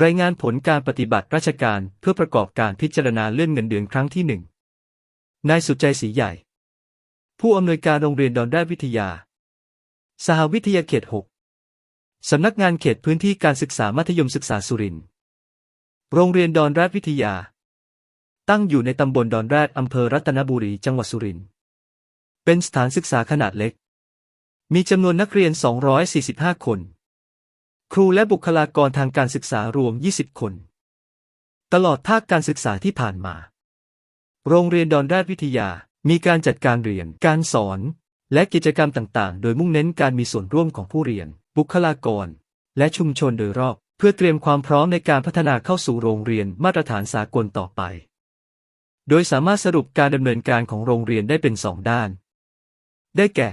รายงานผลการปฏิบัติราชการเพื่อประกอบการพิจารณาเลื่อนเงินเดือนครั้งที่หนึ่งนายสุใจศรีใหญ่ ผู้อำนวยการโรงเรียนดอนแรดวิทยา สหวิทยาเขต 6 สำนักงานเขตพื้นที่การศึกษามัธยมศึกษาสุรินทร์ โรงเรียนดอนแรดวิทยา ตั้งอยู่ในตำบลดอนแรดอำเภอรัตนบุรีจังหวัดสุรินทร์ เป็นสถานศึกษาขนาดเล็ก มีจำนวนนักเรียน 245 คน ครูและบุคลากรทางการศึกษารวม 20 คน ตลอดภาคการศึกษาที่ผ่านมา โรงเรียนดอนแรดวิทยา มีการจัดการเรียน การสอน และกิจกรรมต่างๆ โดยมุ่งเน้นการมีส่วนร่วมของผู้เรียน บุคลากร และชุมชนโดยรอบ เพื่อเตรียมความพร้อมในการพัฒนาเข้าสู่โรงเรียนมาตรฐานสากลต่อไป โดยสามารถสรุปการดำเนินการของโรงเรียนได้เป็นสองด้าน ได้แก่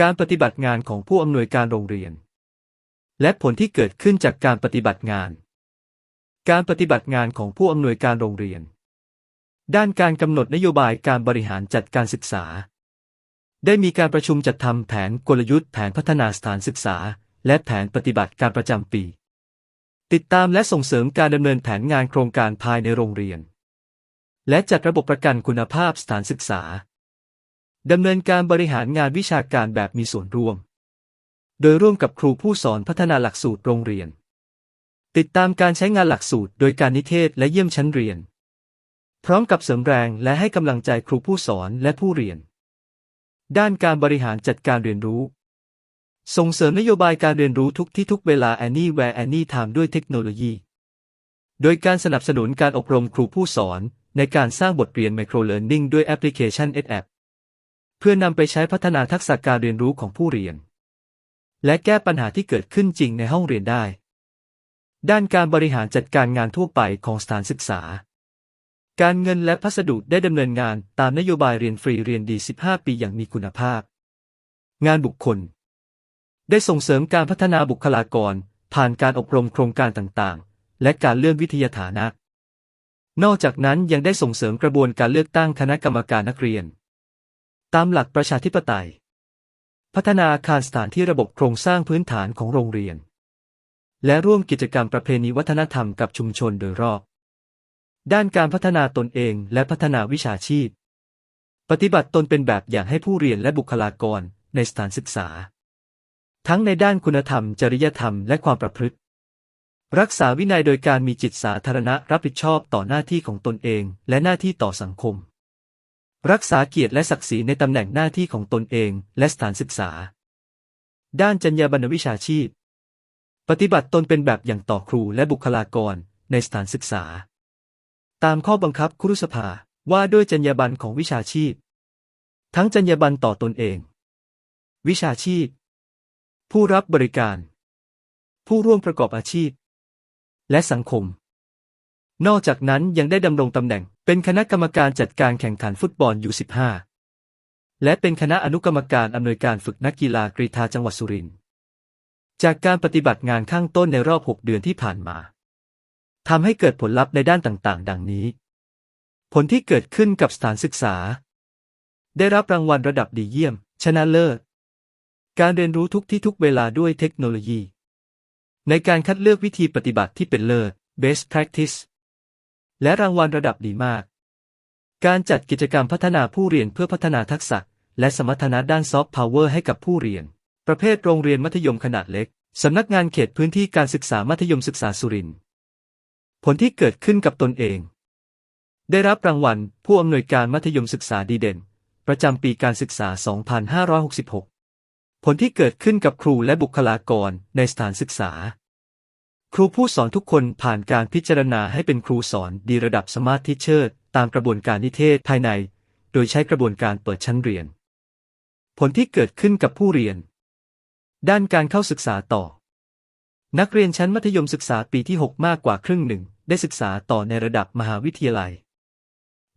การปฏิบัติงานของผู้อำนวยการโรงเรียน และผลที่เกิดขึ้นจากการปฏิบัติงาน การปฏิบัติงานของผู้อำนวยการโรงเรียน ด้านการกำหนดนโยบายการบริหารจัดการศึกษา ได้มีการประชุมจัดทำแผนกลยุทธ์แผนพัฒนาสถานศึกษา และแผนปฏิบัติการประจำปี ติดตามและส่งเสริมการดำเนินแผนงานโครงการภายในโรงเรียน และจัดระบบประกันคุณภาพสถานศึกษาดำเนินการบริหารงานวิชาการแบบมีส่วนร่วม โดยร่วมกับครูผู้สอนพัฒนาหลักสูตรโรงเรียน ติดตามการใช้งานหลักสูตร โดยการนิเทศและเยี่ยมชั้นเรียน พร้อมกับเสริมแรงและให้กำลังใจครูผู้สอนและผู้เรียน ด้านการบริหารจัดการเรียนรู้ ส่งเสริมนโยบายการเรียนรู้ทุกที่ทุกเวลา Anywhere Anytime ด้วยเทคโนโลยี โดยการสนับสนุนการอบรมครูผู้สอน ในการสร้างบทเรียน Micro Learning ด้วยแอปพลิเคชัน EdApp เพื่อนำไปใช้พัฒนาทักษะการเรียนรู้ของผู้เรียน และแก้ปัญหาที่เกิดขึ้นจริงในห้องเรียนได้ ด้านการบริหารจัดการงานทั่วไปของสถานศึกษา การเงินและพัสดุได้ดำเนินงานตามนโยบายเรียนฟรีเรียนดี 15 ปีอย่างมีคุณภาพ งานบุคคล ได้ส่งเสริมการพัฒนาบุคลากร ผ่านการอบรมโครงการต่างๆ และการเลื่อนวิทยาฐานะ นอกจากนั้นยังได้ส่งเสริมกระบวนการเลือกตั้งคณะกรรมการนักเรียน ตามหลักประชาธิปไตย พัฒนาอาคารสถานที่ระบบโครงสร้างพื้นฐานของโรงเรียน และร่วมกิจกรรมประเพณีวัฒนธรรมกับชุมชนโดยรอบ ด้านการพัฒนาตนเองและพัฒนาวิชาชีพ ปฏิบัติตนเป็นแบบอย่างให้ผู้เรียนและบุคลากรในสถานศึกษา ทั้งในด้านคุณธรรม จริยธรรมและความประพฤติ รักษาวินัยโดยการมีจิตสาธารณะรับผิดชอบต่อหน้าที่ของตนเองและหน้าที่ต่อสังคม รักษาเกียรติและศักดิ์ศรีในตำแหน่งหน้าที่ของตนเองและสถานศึกษา ด้านจรรยาบรรณวิชาชีพ ปฏิบัติตนเป็นแบบอย่างต่อครูและบุคลากรในสถานศึกษา ตามข้อบังคับครุสภาว่าด้วยจรรยาบรรณของวิชาชีพ ทั้งจรรยาบรรณต่อตนเอง วิชาชีพ ผู้รับบริการ ผู้ร่วมประกอบอาชีพ และสังคม นอกจากนั้นยังได้ดำรงตำแหน่ง เป็นคณะกรรมการจัดการแข่งขันฟุตบอลยู15และเป็นคณะอนุกรรมการอำนวยการฝึกนักกีฬากรีฑาจังหวัดสุรินทร์จากการปฏิบัติงานข้างต้นในรอบ 6 เดือนที่ผ่านมาทำให้เกิดผลลัพธ์ในด้านต่างๆ ดังนี้ ผลที่เกิดขึ้นกับสถานศึกษา ได้รับรางวัลระดับดีเยี่ยม ชนะเลิศ การเรียนรู้ทุกที่ทุกเวลาด้วยเทคโนโลยี ในการคัดเลือกวิธีปฏิบัติที่เป็นเลิศ best practice และรางวัลระดับดีมาก การจัดกิจกรรมพัฒนาผู้เรียนเพื่อพัฒนาทักษะ และสมรรถนะด้านซอฟต์พาวเวอร์ให้กับผู้เรียน ประเภทโรงเรียนมัธยมขนาดเล็ก สำนักงานเขตพื้นที่การศึกษามัธยมศึกษาสุรินทร์ผลที่เกิดขึ้นกับตนเอง ได้รับรางวัลผู้อำนวยการมัธยมศึกษาดีเด่น ประจำปีการศึกษา 2566 ผลที่เกิดขึ้นกับครูและบุคลากรในสถานศึกษา ครูผู้สอนทุกคนผ่านการพิจารณาให้เป็นครูสอนดีระดับสมาร์ททิเชอร์ตามกระบวนการนิเทศภายใน โดยใช้กระบวนการเปิดชั้นเรียน ผลที่เกิดขึ้นกับผู้เรียน ด้านการเข้าศึกษาต่อ นักเรียนชั้นมัธยมศึกษาปีที่ 6 มากกว่าครึ่งหนึ่ง ได้ศึกษาต่อในระดับมหาวิทยาลัย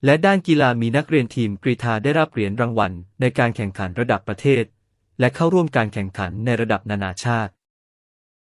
และด้านกีฬามีนักเรียนทีมกรีฑาได้รับเหรียญรางวัลในการแข่งขันระดับประเทศ และเข้าร่วมการแข่งขันในระดับนานาชาติ